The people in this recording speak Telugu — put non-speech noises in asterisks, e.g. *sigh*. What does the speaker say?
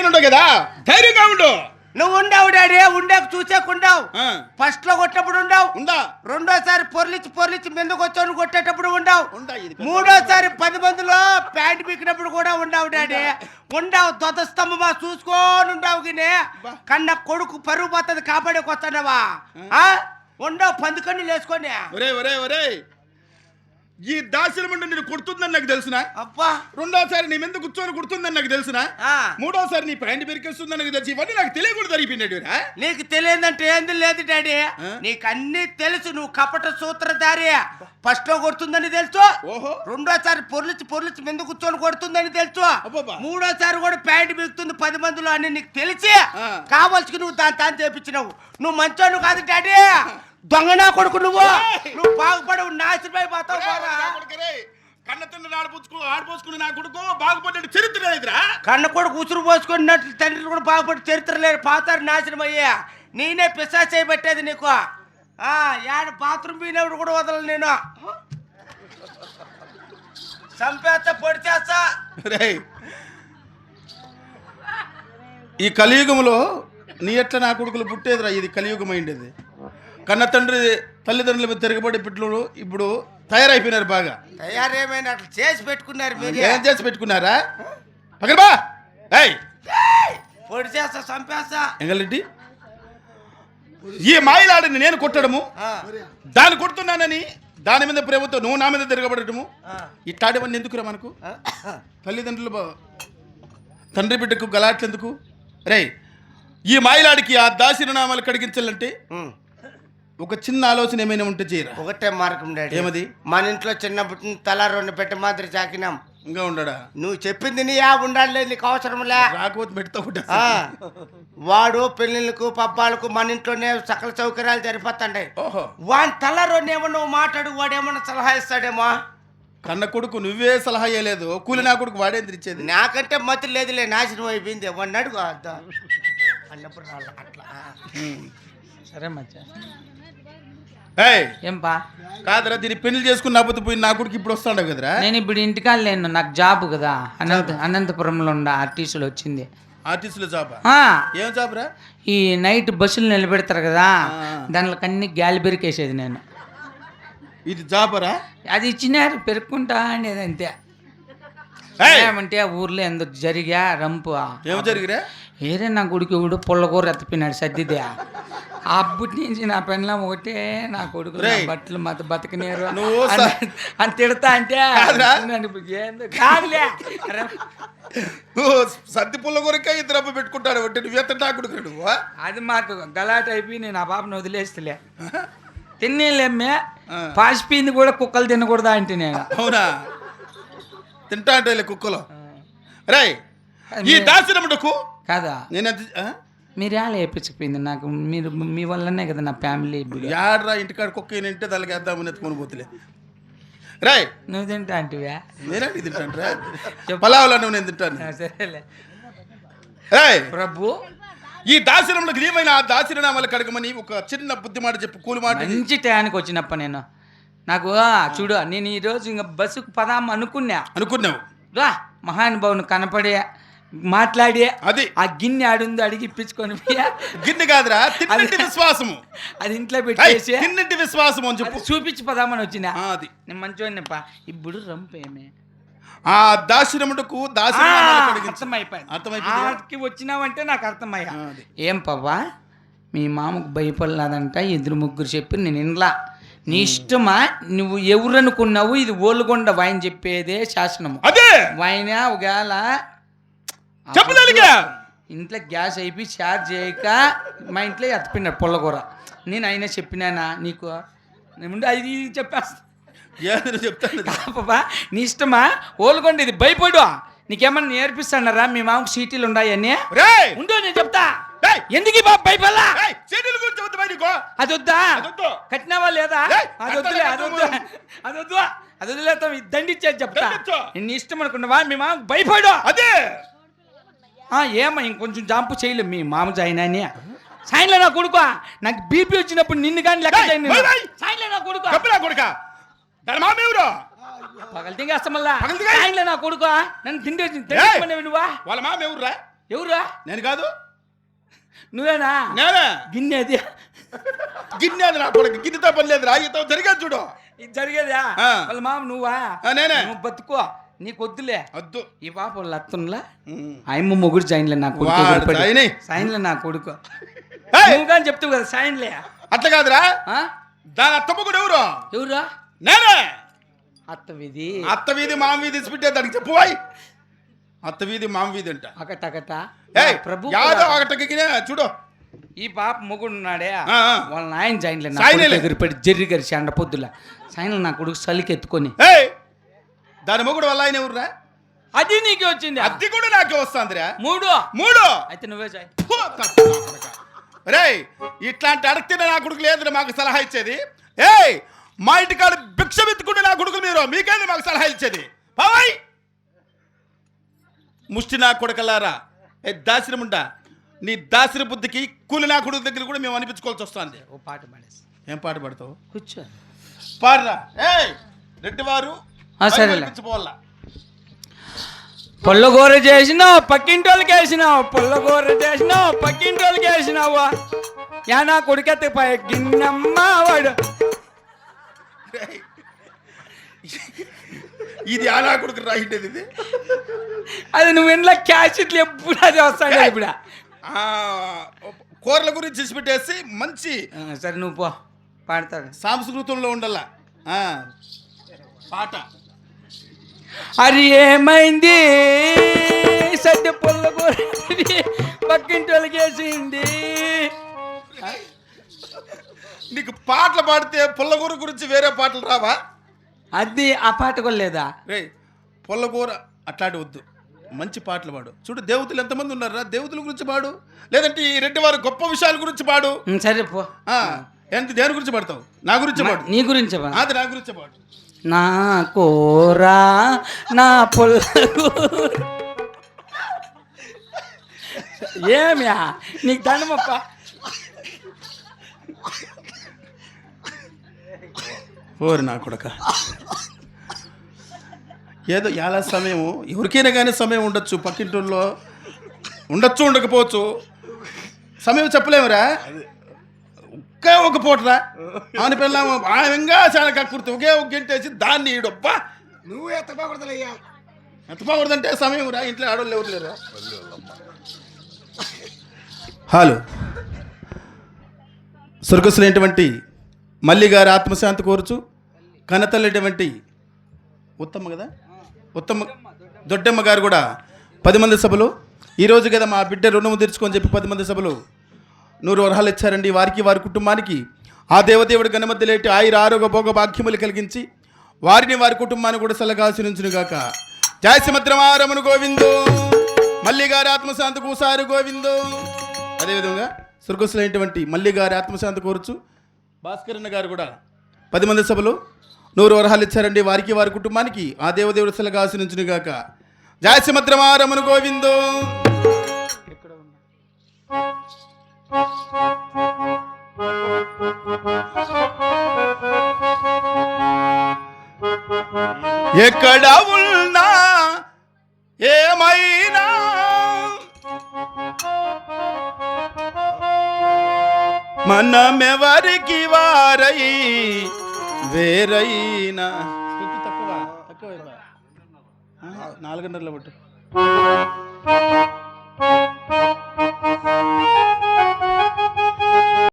ఉండవు కదా? ధైర్యంగా ఉండు. నువ్వు ఉండవు డాడీ ఉండేకు చూసేకుండావు. ఫస్ట్లో కొట్టినప్పుడు ఉండవు. ఉందా రెండోసారి పొర్లిచి పొర్లిచి ముందుకు వచ్చాను కొట్టేటప్పుడు ఉండవు. మూడోసారి పది మందిలో ప్యాంట్ పీకినప్పుడు కూడా ఉండవు డాడీ. ఉండవు దొత స్తంభమా చూసుకొని ఉండవు గినే. కన్న కొడుకు పరుగు పోతుంది కాపాడేకి వస్తానవా ఉండవు పందుకొని లేసుకొని ఒరే ఒరే ఒరే ఈ దాసిన నేను కొడుతుందని నాకు తెలుసునా. అబ్బా. రెండోసారి నీ మీద కూర్చొని కుడుతుందని నాకు తెలుసునా. ఆ, మూడోసారి నీ ప్యాంట్ పెరికేస్తుందని నాకు తెలుసు ఇవన్నీ నాకు తెలియకూడదు జరిగిపోయినట్టు నీకు తెలియదంటే ఏంది లేదు డాడీ? నీకు అన్ని తెలుసు నువ్వు కపట సూత్రధారి. ఫస్ట్లో కొడుతుందని తెలుసు. ఓహో. రెండోసారి పొర్లిచి పొర్లిచి మీద కూర్చొని కొడుతుందని తెలుసు. మూడోసారి కూడా ప్యాంట్ బిగుతుంది పది మందిలో అని నీకు తెలిసి. కావాల్సి నువ్వు దాని తాను చేపించినావు. నువ్వు మంచోను కాదు డాడీ. *laughs* దొంగనా కొడుకు నువ్వు? నువ్వు బాగుపడవు నాశనమైపోతావు కన్న తండ్రి ఆడిపోసుకు ఆడిపోసుకుని నా కొడుకు బాగుపడ్డాడు. చరిత్ర లేదురా. కన్న కొడుకు ఉసురు పోసుకున్నట్లు తండ్రి కూడా బాగుపడి చరిత్ర లేరు పాతారు నాశనం అయ్యా. నేనే పిసా చేయబట్టేది నీకు. యాడ బాత్రూమ్ పోయినప్పుడు కూడా వదలను నేను. చంపేస్తా పొడి చేస్తా. ఈ కలియుగంలో నీ ఎట్లా నా కొడుకులు పుట్టేదిరా? ఇది కలియుగం అయిండేది కన్న తండ్రి తల్లిదండ్రుల మీద తిరగబడి పిట్లు ఇప్పుడు తయారైపోయినారు బాగా. తయారేమైనా అట్లా చేసి పెట్టుకున్నారు మీరు? ఏం చేసి పెట్టుకున్నారా? పగలబా ఏయ్. పొడి చేస్తా చంపేస్తా. ఎంగలరెడ్డి ఈ మాయలాడిని నేను కొట్టడము దాన్ని కొడుతున్నానని దాని మీద ప్రేమతో నువ్వు నా మీద తిరగబడటము ఆ, ఇట్టాడివన్నీ ఎందుకురా మనకు. తల్లిదండ్రులు తండ్రి బిడ్డకు గలాట్లెందుకు రే ఈ మాయలాడికి ఆ దాసిరనామాలు కడిగించాలంటే ఒక చిన్న ఆలోచన ఏమైనా ఉంటే చేయరా? ఒకటే మార్గం డాడీ. ఏమది? మన ఇంట్లో చిన్నప్పటి నుంచి తల రెండు పెట్ట మాదిరి చాకినాం. ఇంకా ఉండడా? నువ్వు చెప్పింది నీ యా ఉండాలి నీకు అవసరంలే. రాకపోతే ఒకటి ఆ, వాడు పెళ్ళిళ్ళకు పబ్బాలకు మన ఇంట్లోనే సకల సౌకర్యాలు జరిపోతాండాయి ఓహో. వాని తలరోనేమో నువ్వు మాట్లాడు వాడేమన్నా సలహా ఇస్తాడేమో. కన్న కొడుకు నువ్వే సలహా ఇవ్వలేదు కూలి నా కొడుకు వాడేంద్ర ఇచ్చేది? నాకంటే మతి లేదులే నాశనం అయిపోయింది. వాడిని అడుగు అద్దా. అన్నప్పుడు అట్లా. సరే మచ్చా. పా కాదరా దీన్ని పెళ్ళి చేసుకుని నా పోతే పోయి నా కొడుకు ఇప్పుడు వస్తాడు కదరా? నేను ఇప్పుడు ఇంటికాడ లేను నాకు జాబ్ కదా. అనంత అనంతపురంలో ఉండ ఆర్టీసీలు వచ్చింది. ఆర్టిస్టుల జాబా? ఏం జాబ్ రా ఈ నైట్ బస్సులు నిలబెడతారు కదా. దాంట్లో అన్ని గాలి బెరికేసేది నేను. ఇది జాబరా? అది ఇచ్చినారు పెరుక్కుంటా అనేది అంతే! ఏమంటే ఊర్లో ఎందుకు జరిగా రంపు. ఏం జరిగిరా? ఏరే నా గుడికి ఊడు పుల్లకూర ఎత్తిపోయినాడు సర్దిదే అప్పటి నుంచి నా పెళ్ళం ఒకటే నా కొడుకు నా. బట్టలు మత బతకనేరు. అని- తిడతా అంటే కాదులే. సర్ది పుల్ల కొరకే ఇద్దరు అబ్బ పెట్టుకుంటాడు అంటే నువ్వు ఎంత కొడుకు అది మాకు గలాట అయిపోయి నేను ఆ పాపను వదిలేస్తలే. తినేలేమ్మే. పాసిపోయింది కూడా కుక్కలు తినకూడదా అంటే నేను. అవునా? తింటా అంటే కుక్కలో. రే ఈ దాసినముడకు కాదా? నేను ఆ? మీరు ఎలా వేపించకపోయింది నాకు మీరు మీ వల్లనే కదా నా ఫ్యామిలీ ఇప్పుడు. యాడ్రా ఇంటికాడ కుక్క ఏంటంటే దానికి వేద్దామని ఎత్తుకొని పోతులే. రాయ్! నువ్వు తింటా అంటివా నేనండి తింటాను రా? పలావులో నువ్వు నేను తింటాను. సరేలే. రాయ్! ప్రభు! ఈ దాసినంలోకి ఏమైనా ఆ దాసినామాలు కడగమని ఒక చిన్న బుద్ధి మాట చెప్పు కూలి మాట. మంచి టయానికి వచ్చినప్ప నేను. నాకు చూడు నేను ఈరోజు ఇంకా బస్సుకు పదాం అనుకున్నా. అనుకున్నావు. రా! మహానుభావుని కనపడి మాట్లాడి అది. ఆ గిన్నె ఆడుందో అడిగి ఇప్పించుకొని గిన్నె కాదురా తిన్నింటి విశ్వాసము. అది ఇంట్లో పెట్టేసి. తిన్నింటి విశ్వాసము అని చెప్పు. చూపించి పదామని వచ్చిన. అది. నేను మంచివాడినిప్ప ఇప్పుడు రంపేమే. ఆ కడిగించు. అర్థమైపోయింది. అర్థమైపోయింది. వచ్చినావంటే నాకు అర్థమయ్యా. ఏం పవ్వా మీ మామకు భయపడలేదంట ఇద్దరు ముగ్గురు చెప్పి నేను ఇండ్లా నీ ఇష్టమా? నువ్వు ఎవరు అనుకున్నావు ఇది ఓలుగొండ వాయిన్ చెప్పేదే శాసనము. అదే! వాయిన ఒకవేళ చెప్పదలిగా ఇంట్లో గ్యాస్ అయిపోయి చార్జ్ చేయక మా ఇంట్లో ఎత్తపోయినాడు పుల్లకూర. నేను అయినా చెప్పినానా నీకు? నేను ముందు అది చెప్పేస్తా. ఏదో చెప్తాను. పాపా నీ ఇష్టమా? ఓలుగొండ ఇది భయపడు. నీకేమన్నా నేర్పిస్తానరా? మీ మామకు సీటీలు ఉన్నాయని ఉండు నేను చెప్తా! ఎందుకు బాబు గురించి వద్దు బయటికో అది వద్దా. కట్టినావా లేదా? అది వద్దులే అది వద్దు అది వద్దు అది వదిలేస్తాం దండిచ్చేది చెప్తా. నీ ఇష్టం అనుకున్నావా? మీ మామకు భయపడు. అదే. ఆ, ఏమ్మా ఇంకొంచెం జంపు చేయలేం మీ మామ జాయిన్ సాయంలో నా కొడుకు. నాకు బీపీ వచ్చినప్పుడు నిన్ను కానీ లెక్క చేయను. సాయంలో నా కొడుకు. కప్పురా కొడుక. దాని మామ ఎవరు? పగలు తింగేస్తా మళ్ళా. సాయంలో నా కొడుకు. నన్ను తిండి తిండి నువ్వా? వాళ్ళ మామ ఎవర్రా? ఎవరా నేను కాదు. నువ్వేనా? నేనే. గిన్నె అది గిన్నె అది నా కొడుకు. గిన్నెతో పని లేదు రాయితో జరిగేది చూడు. ఇది జరిగేదా. వాళ్ళ మామ నువ్వా? నేనే. నువ్వు బతుకో. నీకు వద్దులే వద్దు ఈ పాప ఉమ్. ఆయమ్మ మొగుడు సైన్లే నా కొడుకు. సైన్లే నా కొడుకు! నువ్వు చెప్తావు కదా సైన్లే అట్లా కాదురా. ఆ? దాని అత్తమ్మకుడు ఎవరు? ఎవరా నేనే. అత్త వీధి. అత్త వీధి మామ వీధి ఇచ్చిపెట్టే దానికి చెప్పువాయి అత్త వీధి మామ వీధి అంట. అకట అకట. ఏయ్ ప్రభు యాదో ఒకటికి చూడు. ఈ పాప మొగుడు ఆ. వాళ్ళ నాయన సైన్లే నా ఎదురుపడి జర్రి గరిచి అండ పొద్దుల. సైన్లు నా కొడుకు చలికి ఎత్తుకొని దాని మొగుడు వల్ల ఆయన ఎవరురా? అది నీకే వచ్చింది? అద్దె కూడా నాకే వస్తుందిరా. మూడు? మూడు? అయితే నువ్వే. రేయ్ ఇట్లాంటి అడిగితే నా కొడుకు లేదు మాకు సలహా ఇచ్చేది. ఏయ్ మా ఇంటికాడ భిక్ష వెతుకుంటే నా కొడుకు మీరు మీకేంది మాకు సలహా ఇచ్చేది? బాబాయ్! ముష్టి నా కొడుకలారా. ఏ దాసిరముండా నీ దాసిరి బుద్ధికి కూలి నా కొడుకు దగ్గర కూడా మేము అనిపించుకోవాల్సి వస్తుంది. ఓ పాట పాడేసి. ఏం పాట పాడతావు? కూర్చో. పాడరా. ఏయ్ రెడ్డివారు సరేలే. పుల్లగూర చేసినావు పక్కింటోళ్ళకి వేసినావు పుల్లగూర చేసినావు పక్కింటోళ్ళకి వేసినావు. యా నా కొడుకెత్త గిన్నమ్మ వాడు. *laughs* ఇది ఆ నా కొడుకు రాయిండేది ఇది? అది నువ్వు ఇంట్లో క్యాష్ ఇట్లా ఎప్పుడు అది వస్తాడు ఇప్పుడు. కూరల గురించి ఇచ్చిపెట్టేసి మంచి సరే నువ్వు పో. పాడతాడు. సాంస్కృతంలో ఉండాల? పాట. అది ఏమైంది? సత్య పుల్లగూర పక్కింటోళ్ళకి వేసింది నీకు పాటలు పాడితే పుల్లగూర గురించి వేరే పాటలు రావా? అది ఆ పాట కూడా లేదా? రే పుల్లగూర అట్లాంటి వద్దు. మంచి పాటలు పాడు. చూడు దేవతలు ఎంతమంది ఉన్నారా దేవతల గురించి పాడు. లేదంటే ఈ రెడ్డి వారి గొప్ప విషయాల గురించి పాడు. సరే పో. ఆ, ఎంత దేని గురించి పాడతావు? నా గురించి పాడు. నీ గురించి. అది నా గురించి పాడు. నా కూరా నా పుల్లగూర ఏమ్యా? నీకు దండమప్ప ఓరి నా కొడక. ఏదో ఎలా సమయం ఎవరికైనా కానీ సమయం ఉండొచ్చు పక్కింటిలో ఉండొచ్చు ఉండకపోవచ్చు. సమయం చెప్పలేమురా? ఒకే ఒక పూటరా? ఆని పిల్లము ఆయంగా చాలా కక్కుర్తి ఒకే ఒక గంటేసి దాన్ని ఈడొప్ప నువ్వు ఎంత బాగుందంటే సమయం రా ఇంట్లో ఆడవాళ్ళు ఎవరు లేరా? హలో. స్వర్గస్సులైనటువంటి మల్లి గారి ఆత్మశాంతి కోరుచు కనతల్లటువంటి ఉత్తమ్మ కదా? ఉత్తమ్మ దొడ్డమ్మ గారు కూడా పది మంది సభలు. ఈరోజు కదా మా బిడ్డ రుణము తీర్చుకొని చెప్పి పది మంది సభలు నూరు వరహాలు ఇచ్చారండి వారికి వారి కుటుంబానికి. ఆ దేవదేవుడు గణమధ్యలేటి ఆయుర ఆరోగ్య భోగ భాగ్యములు కలిగించి వారిని వారి కుటుంబాన్ని కూడా సలగాసినుంచును గాక జాయసముద్రమారమును గోవిందో. మల్లిగారి ఆత్మశాంతి కూసారు గోవిందో. అదేవిధంగా స్వర్గస్సులైనటువంటి మల్లిగారి ఆత్మశాంతి కోరుచు భాస్కరన్న గారు కూడా పది మంది సభలు నూరు వరహాలు ఇచ్చారండి వారికి వారి కుటుంబానికి. ఆ దేవదేవుడు సలగాసినుంచును గాక జాయసముద్రమారమును గోవిందో. ఎక్కడ ఉన్నా ఏమైనా? మనమెవరికి వారై వేరైనా? తక్కువ తక్కువ నాలుగున్నరలో పట్టు.